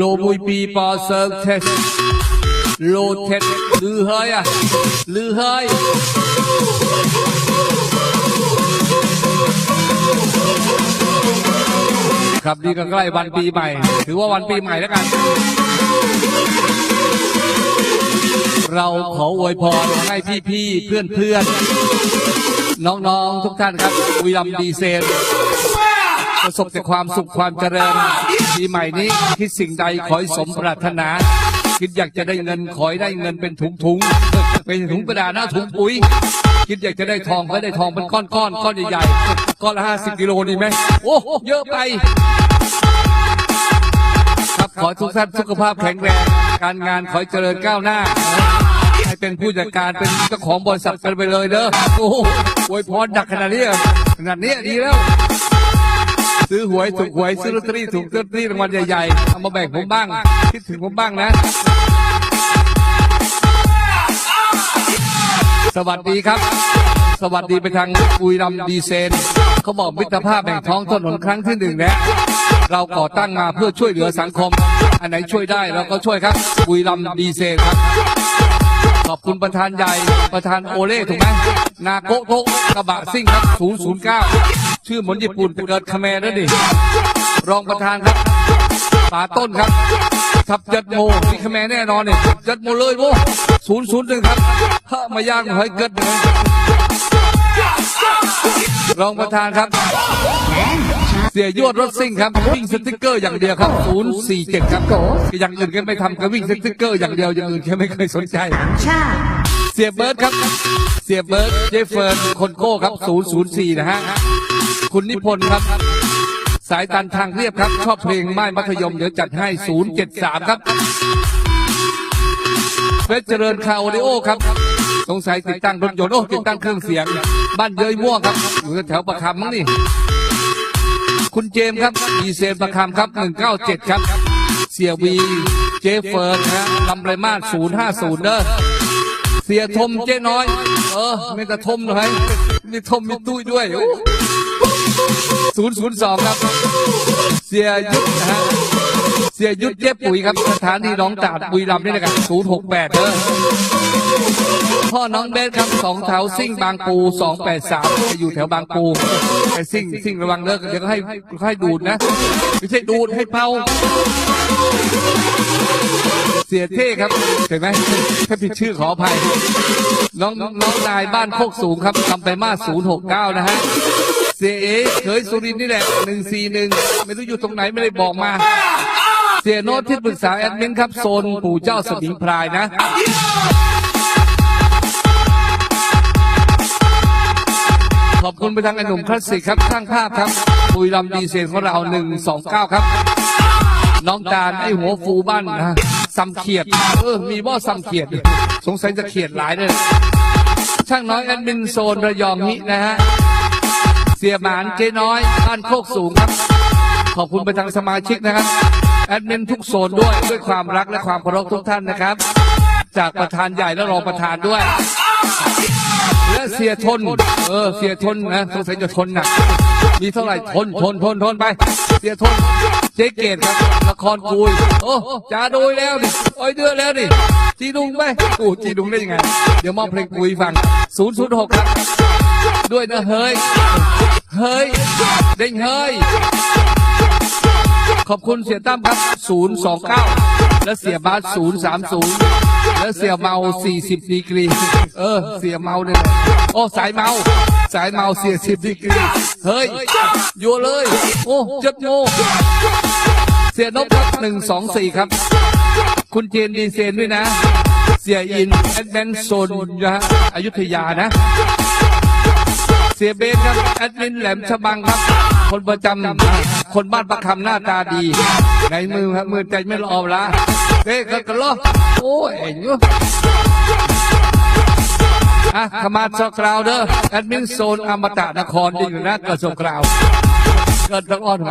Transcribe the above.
มุยปีปอเซิร์ฟเทสโลเทสลือเฮยอะลือเฮยครับนี่ก็ใกล้วันปีใหม่ ถือว่าวันปีใหม่แล้วกัน เราขออวยพรให้พี่ๆเพื่อนๆ น้องๆ ทุกท่านครับวีรัมดีเซล ประสบแต่ความสุขความเจริญปีใหม่นี้คิดสิ่งใดขอให้สมปรารถนา คิดอยากจะได้เงินขอให้ได้เงินเป็นถุงถุงเป็นถุงกระดาษหน้าถุงปุ๋ย คิดอยากจะได้ทองก็ได้ทองเป็นก้อนก้อนก้อนใหญ่ๆก้อนละห้าสิบกิโลดีไหมโอ้เยอะไปครับขอทุกท่านสุขภาพแข็งแรง การงานขอให้เจริญก้าวหน้าให้เป็นผู้จัดการเป็นเจ้าของบริษัทกันไปเลยเด้อโอ้โหอวยพรดักขนาดนี้ขนาดนี้ดีแล้ว ซื้อหวยถูกหวยซื้อลอตเตอรี่ถูกลอตเตอรี่รางวัลใหญ่ๆ เอามาแบ่งผมบ้าง คิดถึงผมบ้างนะ สวัสดีครับ สวัสดีไปทางอุยรัมย์ดีเซน เขาบอกมิตรภาพแห่งท้องถนนครั้งที่หนึ่งแล้วเราก่อตั้งมาเพื่อช่วยเหลือสังคม อันไหนช่วยได้เราก็ช่วยครับอุยรัมย์ดีเซนครับขอบคุณประธานใหญ่ ประธานโอเล่ถูกไหมนาโกโตะกระบะซิ่งครับ 009 ชื่อเหมือนญี่ปุ่นเกิดคาเขมรแล้วดิรองประธานครับป่าต้นครับทับจัดโมมีคาเขมรแน่นอนเนี่ยจัดโมเลยโมศูนย์ศูนย์หนึ่งครับเฮ้มาย่างหอยเกิดเลยรองประธานครับ เสียยวดรถซิ่งครับ วิ่งสติ๊กเกอร์อย่างเดียวครับ 047 ครับอย่างอื่นก็ไม่ทำก็วิ่งสติ๊กเกอร์อย่างเดียวอย่างอื่นแค่ไม่เคยสนใจเสียเบิร์ดครับ เสียเบิร์ดเจฟเฟิร์นคนโก้ครับ 004 นะฮะ คุณนิพนธ์ครับ สายตันทางเรียบครับ ชอบเพลงไม้มัธยมเดี๋ยวจัดให้ 073 ครับเฟสเจริญคาโอริโอครับสงสัยติดตั้งรถยนต์โอ้ติดตั้งเครื่องเสียง บ้านเย้ยม่วงครับอยู่แถวประคำมั้งนี่ คุณเจมส์ครับดีเซลประคำครับ 197 ครับ เสียวีเจฟเฟิร์นฮะลำไรมาส050 เด้อเสียทมเจ๊น้อย เออไม่แต่ทมหน่อยมีทมมีตุ้ยด้วย ศูนย์ศูนย์สองครับ เสียยุทธนะฮะเสียยุทธเจ๊ปุ๋ยครับสถานีน้องตาดบุรีรัมย์นี่นะครับศูนย์หกแปดเด้อพ่อน้องเบสครับสองแถวซิ่งบางปูสองแปดสามจะอยู่แถวบางปูแต่ซิ่งซิ่งระวังเลิกเดี๋ยวก็ให้ให้ดูดนะไม่ใช่ดูดให้เป่าเสียเท่ครับเห็นไหมถ้าผิดชื่อขออภัย น้องน้องนายบ้านโคกสูงครับทำไปมาศูนย์หกเก้านะฮะ เสียเอเคยสุรินทร์นี่แหละหนึ่งสี่หนึ่งไม่รู้อยู่ตรงไหนไม่ได้บอกมา เสียโน้ตที่ปรึกษาแอดมินครับโซนปู่เจ้าสมิงพรายนะขอบคุณไปทางไอ้หนุ่มคลาสสิกครับช่างภาพครับปุยลำดีเซลของเราหนึ่งสองเก้าครับ น้องการไอ้หัวฟูบ้านนะซัมเขียดเออมีบ่อซัมเขียดสงสัยจะเขียดหลายเลยช่างน้อยแอดมินโซนระยองนี้นะฮะ เสียหมานเจ๊น้อยบ้านโคกสูงครับ ขอบคุณไปทางสมาชิกนะครับ แอดมินทุกโซนด้วยด้วยความรักและความเคารพทุกท่านนะครับ จากประธานใหญ่และรองประธานด้วย และเสียทน เออเสียทนนะสงสัยจะทนหนักมีเท่าไหร่ทนทนทนทนไป เสียทน เจ๊เกตครับละครกุยโอ้จ่าโดยแล้วดิโอ้ยเดือแล้วดิจีดุงไปโอ้จีดุงได้ยังไง เดี๋ยวมอบเพลงกุยฟัง 006 ครับ ด้วยนะเฮ้ย เฮ้ย เด้งเฮ้ย ขอบคุณเสียตั้มครับ 029 และเสียบาส030 และเสียเมา 40 ดีกรี เออ เสียเมาเนี่ยโอ้ สายเมา สายเมาเสีย10ดีกรี เฮ้ยโยัวเลย โอ้เจ็ดโมเสียนบครับ124 ครับ คุณเจนดีเซนด้วยนะ เสียอินแอดแมนโซนนะอยุธยานะ เสียเบสครับแอดมินแหลมฉบังครับ คนประจำคนบ้านประคำหน้าตาดีในมือครับมือใจไม่รอละเฮ้ยกันกันล้อโอ้ยเองอยู่อะขมาสกราวเด้อแอดมินโซนอมตะนครดีอยู่นะเกิดสกราวเกิดตะอ้อนไว